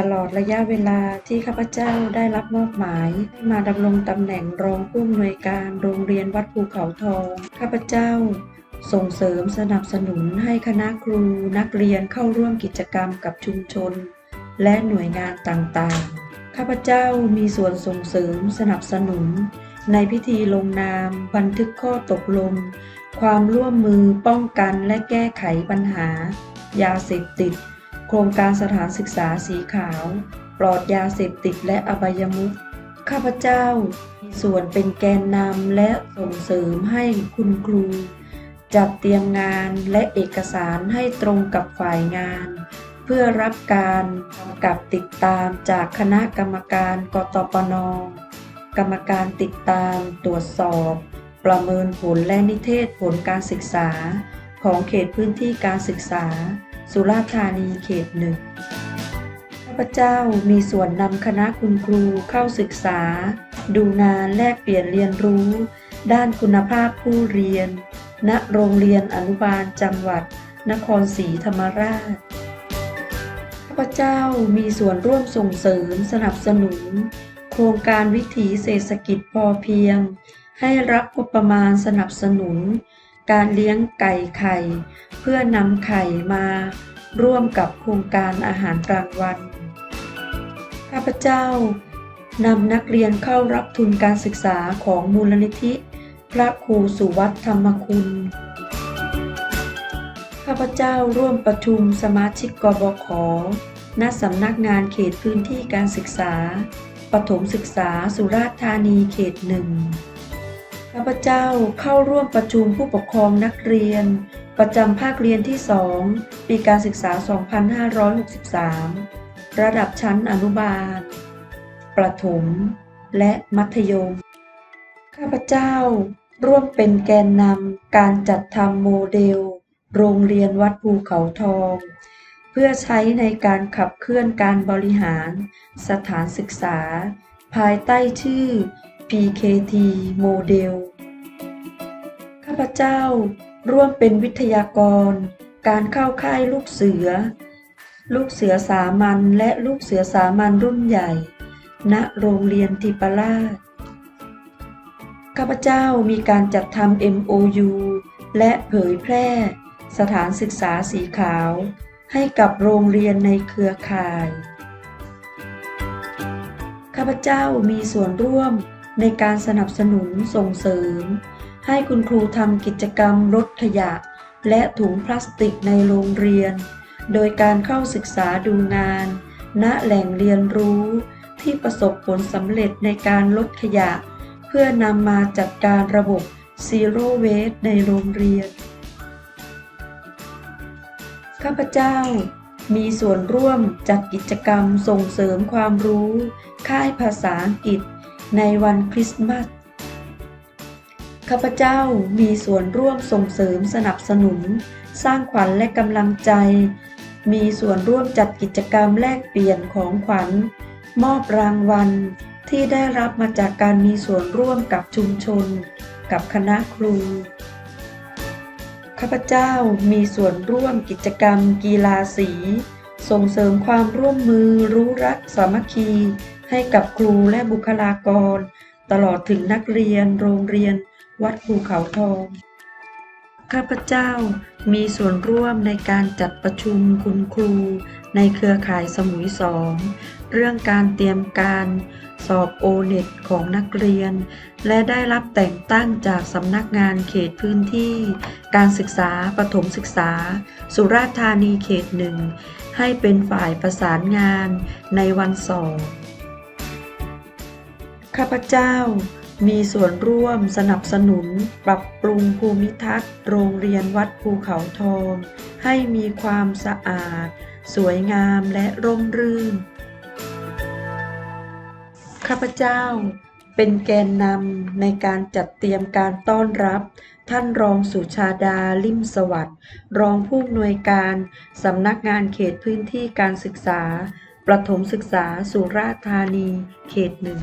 ตลอดระยะเวลาที่ข้าพเจ้าได้รับมอบหมายให้มาดำรงตำแหน่งรองผู้อำนวยการโรงเรียนวัดภูเขาทอง ข้าพเจ้าส่งเสริมสนับสนุนให้คณะครูนักเรียนเข้าร่วมกิจกรรมกับชุมชน และหน่วยงานต่างๆ ข้าพเจ้ามีส่วนส่งเสริมสนับสนุน ในพิธีลงนาม บันทึกข้อตกลง ความร่วมมือป้องกันและแก้ไขปัญหา ยาเสพติด โครงการสถานศึกษาสีขาว ปลอดยาเสพติดและอบายมุขข้าพเจ้ามีส่วนเป็นแกนนำและส่งเสริมให้คุณครู จัดเตรียมงานและเอกสารให้ตรงกับฝ่ายงาน เพื่อรับการกำกับติดตามจากคณะกรรมการกตปน กรรมการติดตามตรวจสอบ ประเมินผลและนิเทศผลการศึกษา ของเขตพื้นที่การศึกษา สุราษฎร์ธานีเขตหนึ่งข้าพเจ้ามีส่วนนำคณะคุณครูเข้าศึกษา ดูงานแลกเปลี่ยนเรียนรู้ ด้านคุณภาพผู้เรียน ณโรงเรียนอนุบาลจังหวัด นครศรีธรรมราชข้าพเจ้ามีส่วนร่วมส่งเสริมสนับสนุน โครงการวิถีเศรษฐกิจพอเพียง ให้รับงบประมาณสนับสนุน การเลี้ยงไก่ไข่ เพื่อนำไข่มาร่วมกับโครงการอาหารกลางวัน ข้าพเจ้านำนักเรียนเข้ารับทุนการศึกษาของมูลนิธิ พระครูสุวัฒธรรมคุณ ข้าพเจ้าร่วมประชุมสมาชิกกบขณสำนักงานเขตพื้นที่การศึกษา ปฐมศึกษาสุราษฎร์ธานีเขตหนึ่ง ข้าพเจ้าเข้าร่วมประชุมผู้ปกครองนักเรียน ประจำภาคเรียนที่ 2 ปีการศึกษา 2563 ระดับชั้นอนุบาล ประถม และมัธยม ข้าพเจ้าร่วมเป็นแกนนำการจัดทำโมเดล โรงเรียนวัดภูเขาทอง เพื่อใช้ในการขับเคลื่อนการบริหาร สถานศึกษา ภายใต้ชื่อ PKT โมเดล ข้าพเจ้าร่วมเป็นวิทยากร การเข้าค่ายลูกเสือ ลูกเสือสามัญและลูกเสือสามัญรุ่นใหญ่ ณ โรงเรียนทิปราช ข้าพเจ้ามีการจัดทำ MOU และเผยแพร่ สถานศึกษาสีขาว ให้กับโรงเรียนในเครือข่าย ข้าพเจ้ามีส่วนร่วม ในการสนับสนุนส่งเสริม ให้คุณครูทำกิจกรรมลดขยะ และถุงพลาสติกในโรงเรียน โดยการเข้าศึกษาดูงาน ณแหล่งเรียนรู้ที่ประสบผลสำเร็จในการลดขยะ เพื่อนำมาจัดการระบบ Zero Waste ในโรงเรียน ข้าพเจ้า มีส่วนร่วมจัดกิจกรรมส่งเสริมความรู้ ค่ายภาษาอังกฤษ ในวันคริสต์มาส ข้าพเจ้ามีส่วนร่วมส่งเสริมสนับสนุน สร้างขวัญและกำลังใจ มีส่วนร่วมจัดกิจกรรมแลกเปลี่ยนของขวัญ มอบรางวัลที่ได้รับมาจากการมีส่วนร่วมกับชุมชน กับคณะครู ข้าพเจ้ามีส่วนร่วมกิจกรรมกีฬาสี ส่งเสริมความร่วมมือรู้รักสามัคคี ให้กับครูและบุคลากร ตลอดถึงนักเรียน โรงเรียน วัดภูเขาทอง ข้าพเจ้ามีส่วนร่วมในการจัดประชุมคุณครู ในเครือข่ายสมุยสองเรื่องการเตรียมการสอบโอเน็ตของนักเรียน และได้รับแต่งตั้งจากสำนักงานเขตพื้นที่ การศึกษาประถมศึกษา สุราษฎร์ธานีเขตหนึ่งให้เป็นฝ่ายประสานงานในวันสอบ ข้าพเจ้ามีส่วนร่วมสนับสนุน ปรับปรุงภูมิทัศน์ โรงเรียนวัดภูเขาทอง ให้มีความสะอาด สวยงามและร่มรื่น ข้าพเจ้าเป็นแกนนำในการจัดเตรียมการต้อนรับ ท่านรองสุชาดาลิมสวัสดิ์รองผู้อำนวยการสำนักงานเขตพื้นที่การศึกษา ประถมศึกษาสุราษฎร์ธานีเขตหนึ่ง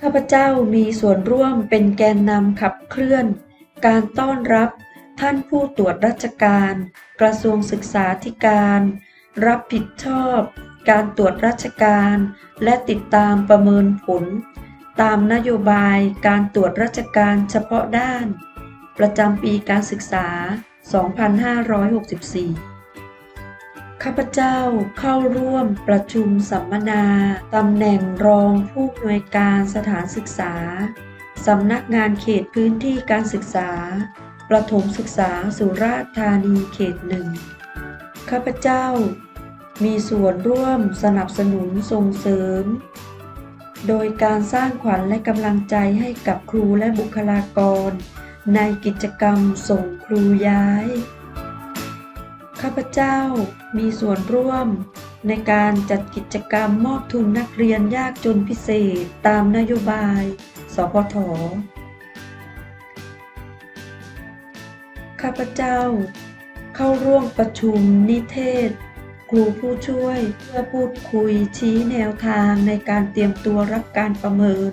ข้าพเจ้ามีส่วนร่วมเป็นแกนนำขับเคลื่อน การต้อนรับท่านผู้ตรวจราชการ กระทรวงศึกษาธิการ รับผิดชอบ การตรวจราชการ และติดตามประเมินผล ตามนโยบายการตรวจราชการเฉพาะด้าน ประจำปีการศึกษา 2564 ข้าพเจ้าเข้าร่วมประชุมสัมมนาตำแหน่งรองผู้อำนวยการสถานศึกษาสำนักงานเขตพื้นที่การศึกษา ประถมศึกษาสุราษฎร์ธานีเขตหนึ่งข้าพเจ้า มีส่วนร่วมสนับสนุนส่งเสริม โดยการสร้างขวัญและกำลังใจให้กับครูและบุคลากร ในกิจกรรมส่งครูย้าย ข้าพเจ้ามีส่วนร่วม ในการจัดกิจกรรมมอบทุนนักเรียนยากจนพิเศษตามนโยบาย สพท ข้าพเจ้า เข้าร่วมประชุมนิเทศ ครูผู้ช่วยเพื่อพูดคุยชี้แนวทางในการเตรียมตัวรับการประเมิน